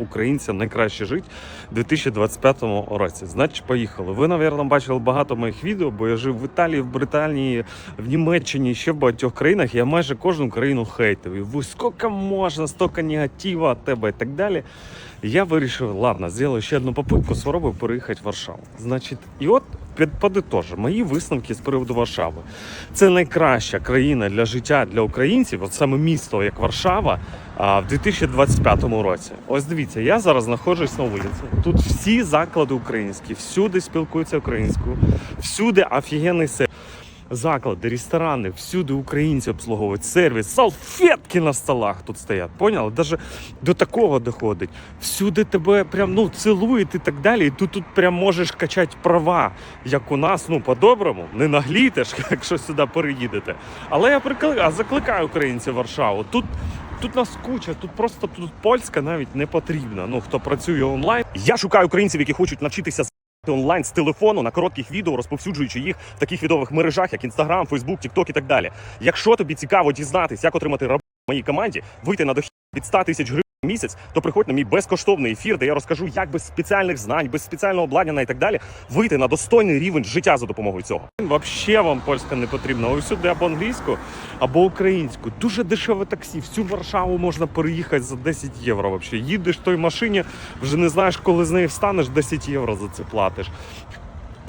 Українцям найкраще жити у 2025 році. Значить, поїхали. Ви, навірно, бачили багато моїх відео, бо я жив в Італії, в Британії, в Німеччині, ще в багатьох країнах. Я майже кожну країну хейтив. І ви скільки можна, стільки негатива від тебе і так далі. Я вирішив, ладно, зроблю ще одну попитку, спробую переїхати в Варшаву. Значить, і от під подитожу, мої висновки з приводу Варшави. Це найкраща країна для життя для українців, от саме місто, як Варшава, в 2025 році. Ось дивіться, я зараз знаходжусь на вулиці. Тут всі заклади українські, всюди спілкуються українською, всюди офігенний сервіс. Заклади, ресторани, всюди українці обслуговують сервіс, салфетки на столах тут стоять. Поняли? Даже до такого доходить. Всюди тебе прям ну цілують і так далі. І тут тут прям можеш качати права, як у нас, ну по-доброму, не наглітеш, якщо сюди переїдете. Але я прикли... а закликаю українців Варшаву. Тут Тут нас куча, тут просто тут польська навіть не потрібна. Ну хто працює онлайн. Я шукаю українців, які хочуть навчитися онлайн з телефону на коротких відео, розповсюджуючи їх в таких відових мережах, як Instagram, Facebook, TikTok і так далі. Якщо тобі цікаво дізнатися, як отримати в моїй команді, вийти на дохід від 100 тисяч гривень місяць, то приходь на мій безкоштовний ефір, де я розкажу, як без спеціальних знань, без спеціального обладнання і так далі вийти на достойний рівень життя за допомогою цього. Взагалі вам польська не потрібна. Ось сюди або англійську, або українську. Дуже дешеве таксі. Всю Варшаву можна переїхати за 10 євро. Взагалі. Їдеш в той машині, вже не знаєш, коли з неї встанеш, 10 євро за це платиш.